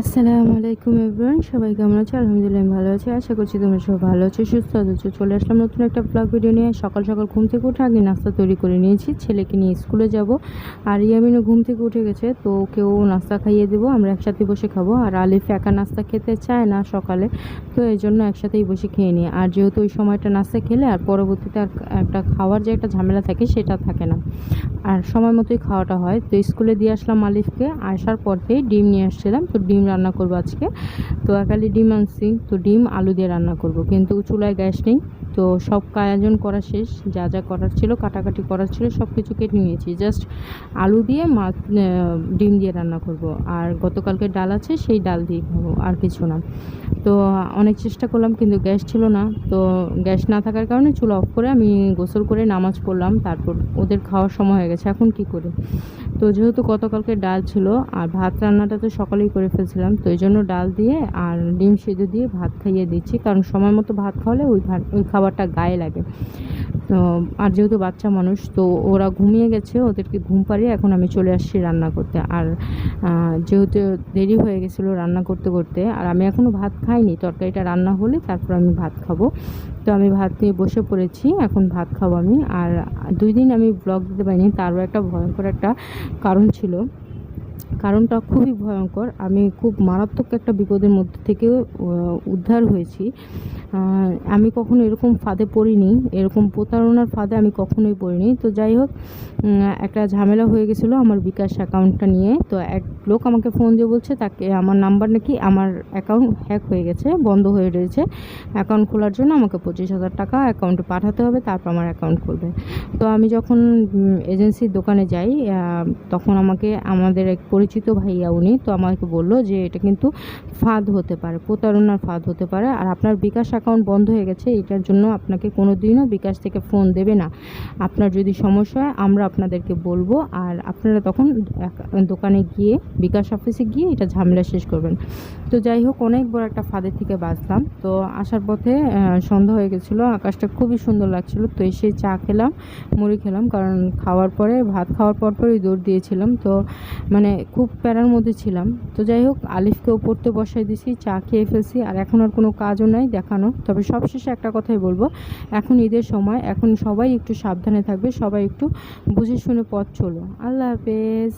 আসসালামু আলাইকুম এভরিওয়ান, সবাই কেমন আছো? আলহামদুলিল্লাহ ভালো আছি। আশা করছি তোমরা সব ভালো আছো, সুস্থ আছো। চলে আসলাম নতুন একটা ব্লগ ভিডিও নিয়ে। সকাল সকাল ঘুম থেকে উঠে আগে নাস্তা তৈরি করে নিয়েছি। ছেলেকে নিয়ে স্কুলে যাব। আর ইয়ামিনও ঘুম থেকে উঠে গেছে, তো কেউ নাস্তা খাইয়ে দেবো। আমরা একসাথে বসে খাব। আর আলিফ একা নাস্তা খেতে চায় না সকালে, তো এই জন্য একসাথেই বসে খেয়ে নিই। আর যেহেতু ওই সময়টা নাস্তা খেলে, আর পরবর্তীতে আর একটা খাওয়ার যে একটা ঝামেলা থাকে, সেটা থাকে না। আর সময় মতোই খাওয়াটা হয়। তো স্কুলে দিয়ে আসলাম আলিফকে। আসার পরতেই ডিম নিয়ে আসছিলাম। তো ডিম রান্না করব আজকে। তো একালি ডিম আনছি, তো ডিম আলু দিয়ে রান্না করব। কিন্তু চুলায় গ্যাস নেই, তো সব আয়োজন করা শেষ। যা যা করার ছিল, কাটাকাটি করার ছিল সব কিছু কেটে নিয়েছি। জাস্ট আলু দিয়ে মাছ ডিম দিয়ে রান্না করব। আর গতকালকে ডাল আছে, সেই ডাল দিয়ে খাব, আর কিছু না। তো অনেক চেষ্টা করলাম, কিন্তু গ্যাস ছিল না। তো গ্যাস না থাকার কারণে চুলা অফ করে আমি গোসল করে নামাজ পড়লাম। তারপর ওদের খাওয়ার সময় হয়ে গেছে। এখন কি করি? তো যেহেতু গতকালকে ডাল ছিল আর ভাত রান্নাটা তো সকালেই করে ফেলছিলাম, তো এই জন্য ডাল দিয়ে আর ডিম সেদ্ধ দিয়ে ভাত খাইয়ে দিচ্ছি। কারণ সময় মতো ভাত খাওয়ালে ওই ওই খাবারটা গায়ে লাগে। আর যেহেতু বাচ্চা মানুষ, তো ওরা ঘুমিয়ে গেছে, ওদেরকে ঘুম পাড়িয়ে এখন আমি চলে আসছি রান্না করতে। আর যেহেতু দেরি হয়ে গেছিল রান্না করতে করতে, আর আমি এখনও ভাত খাইনি, তরকারিটা রান্না হলে তারপর আমি ভাত খাব। তো আমি ভাত নিয়ে বসে পড়েছি, এখন ভাত খাব আমি। আর দুই দিন আমি ব্লগ দিতে পারিনি, তারও একটা ভয়ঙ্কর একটা কারণ ছিল। কারণটা খুবই ভয়ঙ্কর। আমি খুব মারাত্মক একটা বিপদের মধ্যে থেকে উদ্ধার হয়েছি। আমি কখনো এরকম ফাঁদে পড়িনি। এরকম প্রতারণার ফাঁদে আমি কখনোই পড়িনি। তো যাই হোক একটা ঝামেলা হয়ে গেছিল আমার বিকাশ অ্যাকাউন্টটা নিয়ে। তো এক লোক আমাকে ফোন দিয়ে বলছে, তাকে আমার নাম্বার নাকি আমার অ্যাকাউন্ট হ্যাক হয়ে গেছে, বন্ধ হয়ে রয়েছে। অ্যাকাউন্ট খোলার জন্য আমাকে পঁচিশ হাজার টাকা অ্যাকাউন্টে পাঠাতে হবে, তারপর আমার অ্যাকাউন্ট খুলবে। তো আমি যখন এজেন্সির দোকানে যাই তখন আমাকে, আমাদের এক পরিচিত ভাইয়া উনি, তো আমাকে বলল যে এটা কিন্তু ফাঁদ হতে পারে, প্রতারণার ফাঁদ হতে পারে, আর আপনার বিকাশ অ্যাকাউন্ট বন্ধ হয়ে গেছে, এটার জন্য আপনাকে কোনো দিনও বিকাশ থেকে ফোন দেবে না। আপনার যদি সমস্যা হয়, আমরা আপনাদেরকে বলব, আর আপনারা তখন দোকানে গিয়ে, বিকাশ অফিসে গিয়ে এটা ঝামেলা শেষ করবেন। তো যাই হোক, অনেক বড় একটা ফাঁদের থেকে বাঁচলাম। তো আসার পথে সন্ধ্যা হয়ে গেছিল, আকাশটা খুবই সুন্দর লাগছিল, তো এসে চা খেলাম, মুড়ি খেলাম, কারণ খাওয়ার পরে, ভাত খাওয়ার পর পরই দৌড় দিয়েছিলাম। তো মানে খুব প্যারার মধ্যে ছিলাম। তো যাই হোক, আলিফকেও পড়তে বসাই দিছি, চা খেয়ে ফেলছি, আর এখন আর কোনো কাজও নাই দেখানো। তবে সবশেষে একটা কথাই বলব, এখন ঈদের সময়, এখন সবাই একটু সাবধানে থাকবে, সবাই একটু বুঝে শুনে পথ চলো। আল্লাহ হাফেজ।